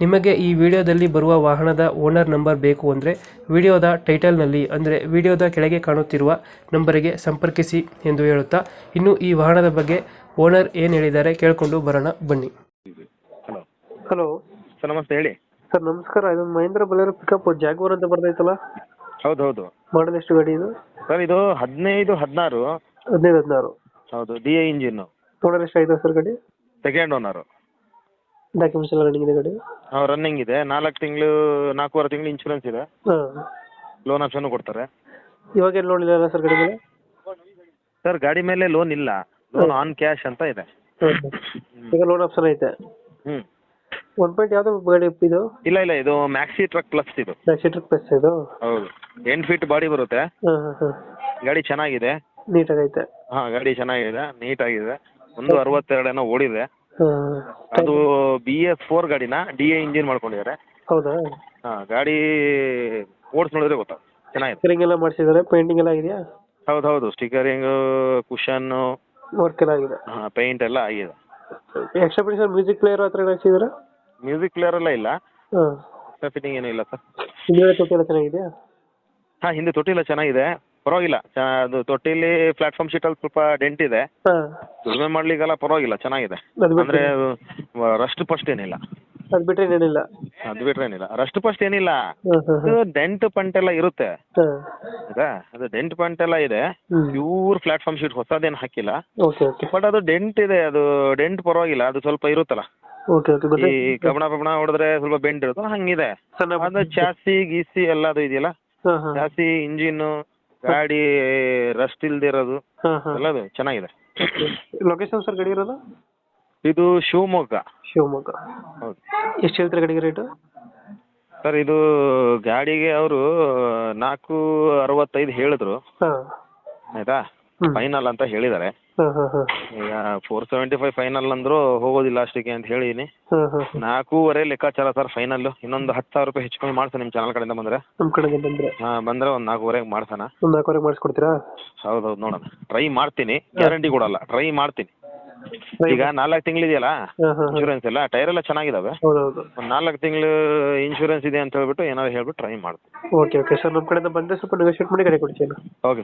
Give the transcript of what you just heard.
ನಿಮಗೆ ಈ ವಿಡಿಯೋದಲ್ಲಿ ಬರುವ ವಾಹನದ ಓನರ್ ನಂಬರ್ ಬೇಕು ಅಂದರೆ ವಿಡಿಯೋದ ಟೈಟಲ್ನಲ್ಲಿ ಅಂದರೆ ವಿಡಿಯೋದ ಕೆಳಗೆ ಕಾಣುತ್ತಿರುವ ನಂಬರಿಗೆ ಸಂಪರ್ಕಿಸಿ ಎಂದು ಹೇಳುತ್ತಾ ಇನ್ನು ಈ ವಾಹನದ ಬಗ್ಗೆ ಓನರ್ ಏನು ಹೇಳಿದ್ದಾರೆ ಕೇಳಿಕೊಂಡು ಬರೋಣ ಬನ್ನಿ. ಹಲೋ. ಹಲೋ. ಸರ್ ನಮಸ್ತೆ ಹೇಳಿ. ಸರ್ ನಮಸ್ಕಾರ. ಇದು ಮಹೇಂದ್ರ ಬಲೇರೋ ಪಿಕಪ್ ಜಾಗ್ವಾರ್ ಅಂತ ಬರ್ತೈತಲ್ಲ? ಹೌದು ಹೌದು. ಮಾಡಲ್ ಎಷ್ಟು ಗಾಡಿ ಇದು? ಸರ್ ಇದು ಹದಿನೈದು ಹದಿನಾರು. ಹದಿನೈದು ಹದಿನಾರು. ಹೌದು ಡಿ ಎ ಇಂಜಿನ್ ಟೋಟಲ್ ಎಷ್ಟು ಆಯ್ತು ಸರ್ ಗಾಡಿ? ಸೆಕೆಂಡ್ ಓನರು ಡಾಕ್ಯುಮೆಂಟ್ಸ್ ಎಲ್ಲ ರನ್ನಿಂಗ್ ಇದೆ ಗಾಡಿ ಹಾಂ ರನ್ನಿಂಗ್ ಇದೆ. ನಾಲ್ಕು ತಿಂಗಳು ನಾಲ್ಕೂವರೆ ತಿಂಗಳು ಇನ್ಶೂರೆನ್ಸ್ ಇದೆ. ಹಾಂ. ಲೋನ್ ಆಪ್ಷನ್ ಕೊಡ್ತಾರೆ. ಇವಾಗ ಏನು ಲೋನ್ ಇಲ್ಲ ಸರ್ ಗಾಡಿ ಮೇಲೆ ಸರ್ ಗಾಡಿ ಮೇಲೆ ಲೋನ್ ಇಲ್ಲ. ಲೋನ್ ಆನ್ ಕ್ಯಾಶ್ ಅಂತ ಇದೆ. ಈಗ ಲೋನ್ ಆಪ್ಷನ್ ಐತೆ. ಹ್ಮ್. ಒನ್ ಪಾಯಿಂಟ್ ಯಾವ್ದು ಗಾಡಿ ಇದು? ಇಲ್ಲ ಇಲ್ಲ ಇದು ಮ್ಯಾಕ್ಸಿ ಟ್ರಕ್ ಪ್ಲಸ್ ಇದು. ಸೀಟರ್ ಪ್ಲಸ್ ಇದು? ಹೌದು. ಎಂಟು ಫೀಟ್ ಬಾಡಿ ಬರುತ್ತೆ. ಹಾಂ ಹಾಂ ಹಾಂ. ಗಾಡಿ ಚೆನ್ನಾಗಿದೆ. ನೀಟಾಗೈತೆ ಹಾ ಗಾಡಿ ಚೆನ್ನಾಗಿದೆ. ನೀಟಾಗಿದೆ ಒಂದು ಅರವತ್ತೆರಡೇನೋ ಓಡಿದೆ. ಅದು ಬಿ ಎಸ್ ಫೋರ್ ಗಾಡಿನ ಡಿ ಎ ಇಂಜಿನ್ ಮಾಡ್ಕೊಂಡಿದ್ದಾರೆ. ಹೌದಾ? ಹಾಂ ಗಾಡಿ ಓಡಿಸ್ ನೋಡಿದ್ರೆ ಗೊತ್ತಾಗುತ್ತೆ ಚೆನ್ನಾಗಿದೆ. ಸ್ಟಿಕರಿಂಗ್ ಎಲ್ಲ ಮಾಡಿಸಿದ್ದಾರೆ ಪೇಂಟಿಂಗ್ ಎಲ್ಲ ಆಗಿದೆಯಾ? ಹೌದು ಹೌದು ಸ್ಟಿಕರಿಂಗ್ ಕುಷನ್ನು ವರ್ಕ್ ಎಲ್ಲ ಆಗಿದೆ. ಪೇಂಟ್ ಎಲ್ಲ ಆಗಿದೆ. ಎಕ್ಸ್ಟ್ರಾ ಸರ್ ಮ್ಯೂಸಿಕ್ ಪ್ಲೇಯರ್ ಹತ್ರ ಹಾಕ್ಸಿದಾರೆ ಮ್ಯೂಸಿಕ್ ಪ್ಲೇಯರ್ ಎಲ್ಲ ಇಲ್ಲ. ಹಾಂ. ಫಿಟ್ಟಿಂಗ್ ಏನೂ ಇಲ್ಲ ಸರ್ ಹಿಂದೆ ತೊಟ್ಟಿ ಎಲ್ಲ ಚೆನ್ನಾಗಿದೆಯಾ? ಹಾಂ ಹಿಂದೆ ತೊಟ್ಟಿ ಎಲ್ಲ ಚೆನ್ನಾಗಿದೆ. ಪರವಾಗಿಲ್ಲ. ಚ- ಅದು ತೊಟ್ಟಿಲಿ ಪ್ಲಾಟ್ಫಾರ್ಮ್ ಶೀಟ್ ಅಲ್ಲಿ ಸ್ವಲ್ಪ ಡೆಂಟ್ ಇದೆ. ಹಾಂ. ದುಡಿಮೆ ಮಾಡ್ಲಿಕ್ಕೆಲ್ಲ ಪರವಾಗಿಲ್ಲ ಚೆನ್ನಾಗಿದೆ. ಅಂದ್ರೆ ರಸ್ಟ್ ಫಸ್ಟ್ ಏನಿಲ್ಲ. ಅದು ಬಿಟ್ರೆ ಏನಿಲ್ಲ. ಅದು ಬಿಟ್ರೆ ಏನಿಲ್ಲ. ರಸ್ಟ್ ಫಸ್ಟ್ ಏನಿಲ್ಲ. ಹಾಂ ಹಾಂ ಅದು ಡೆಂಟ್ ಪಂಟ್ ಎಲ್ಲ ಇರುತ್ತೆ. ಹಾಂ. ಆಯ್ತಾ ಅದು ಡೆಂಟ್ ಪಂಟ್ ಎಲ್ಲ ಇದೆ. ಪ್ಯೂರ್ ಪ್ಲಾಟ್ಫಾರ್ಮ್ ಶೀಟ್ ಹೊಸದೇನು ಹಾಕಿಲ್ಲ. Okay okay. ಬಟ್ ಅದು ಡೆಂಟ್ ಇದೆ. ಅದು ಡೆಂಟ್ ಪರವಾಗಿಲ್ಲ. ಅದು ಸ್ವಲ್ಪ ಇರುತ್ತಲ್ಲ. Okay okay. ಈ ಗೊತ್ತಾಯ್ತು ಕಬಣ ಪಬಣ ಹೊಡೆದ್ರೆ ಸ್ವಲ್ಪ ಬೆಂಡ್ ಇರುತ್ತಲ್ಲ ಹಂಗಿದೆ. ಸಣ್ಣ ಚಾಸಿ ಗೀಸಿ ಎಲ್ಲ ಅದು ಇದೆಯಲ್ಲ? ಹಾಂ ಹಾಂ. ಚಾಸಿ ಇಂಜಿನ್ ಗಾಡಿ ರಸ್ಟ್ ಇಲ್ದೆ ಇರೋದು ಹಾಂ ಎಲ್ಲ ಅದು ಚೆನ್ನಾಗಿದೆ. ಲೊಕೇಶನ್ ಸರ್ ಗಡಿ ಇರೋದು? ಇದು ಶಿವಮೊಗ್ಗ. ಶಿವಮೊಗ್ಗ. ಹೌದು. ಎಷ್ಟು ಹೇಳ್ತಾರೆ ಗಡಿಗೆ ರೇಟು ಸರ್ ಇದು ಗಾಡಿಗೆ ಅವರು ನಾಲ್ಕು ಅರವತ್ತೈದು ಹೇಳಿದ್ರು. ಹಾಂ. ಆಯ್ತಾ? ಹ್ಮ್. ಫೈನಲ್ ಅಂತ ಹೇಳಿದ್ದಾರೆ ಹಾಂ ಹಾಂ ಹಾಂ ಈಗ ಫೋರ್ ಸೆವೆಂಟಿ ಫೈವ್ ಫೈನಲ್ ಅಂದ್ರು ಹೋಗೋದಿಲ್ಲ ಅಷ್ಟಕ್ಕೆ ಅಂತ ಹೇಳಿದೀನಿ. ನಾಲ್ಕೂವರೆ ಲೆಕ್ಕಾಚಾರ ಸರ್ ಫೈನಲ್ ಇನ್ನೊಂದು ಹತ್ತು ಸಾವಿರ ರೂಪಾಯಿ ಹೆಚ್ಚು ಕಮ್ಮಿ ಮಾಡ್ಸೋಣ ನಿಮ್ ಚಾನಲ್ ಕಡೆಯಿಂದ ಬಂದ್ರೆ. ನಮ್ ಕಡೆಗೆ ಬಂದ್ರೆ. ಹಾಂ ಬಂದ್ರೆ ಒಂದ್ ನಾಲ್ಕೂವರೆಗೆ ಮಾಡ್ಸೋಣ. ಒಂದು ನಾಲ್ಕುವರೆಗೆ ಮಾಡಿಸ್ಕೊಡ್ತೀರಾ? ಹೌದು ಹೌದು ನೋಡೋಣ. ಟ್ರೈ ಮಾಡ್ತೀನಿ. ಗ್ಯಾರಂಟಿ ಕೊಡಲ್ಲ. ಟ್ರೈ ಮಾಡ್ತೀನಿ. ಈಗ ನಾಲ್ಕು ತಿಂಗಳಿದೆಯಲ್ಲ ಇನ್ಶೂರೆನ್ಸ್ ಎಲ್ಲ? ಟೈರ್ ಎಲ್ಲ ಚೆನ್ನಾಗಿದಾವೆ. ಹೌದೌದು. ಒಂದು ನಾಲ್ಕು ತಿಂಗಳು ಇನ್ಶೂರೆನ್ಸ್ ಇದೆ ಅಂತ ಹೇಳ್ಬಿಟ್ಟು ಏನಾದ್ರು ಹೇಳ್ಬಿಟ್ಟು ಟ್ರೈ ಮಾಡ್ತೀನಿ. ಓಕೆ ಓಕೆ ಸರ್ ನಮ್ಮ ಕಡೆಯಿಂದ ಬಂದರೆ ಸ್ವಲ್ಪ ನೆಗೋಷಿಯೇಟ್ ಮಾಡಿ ಗಾಡಿ ಕೊಡ್ತೀನಿ ಓಕೆ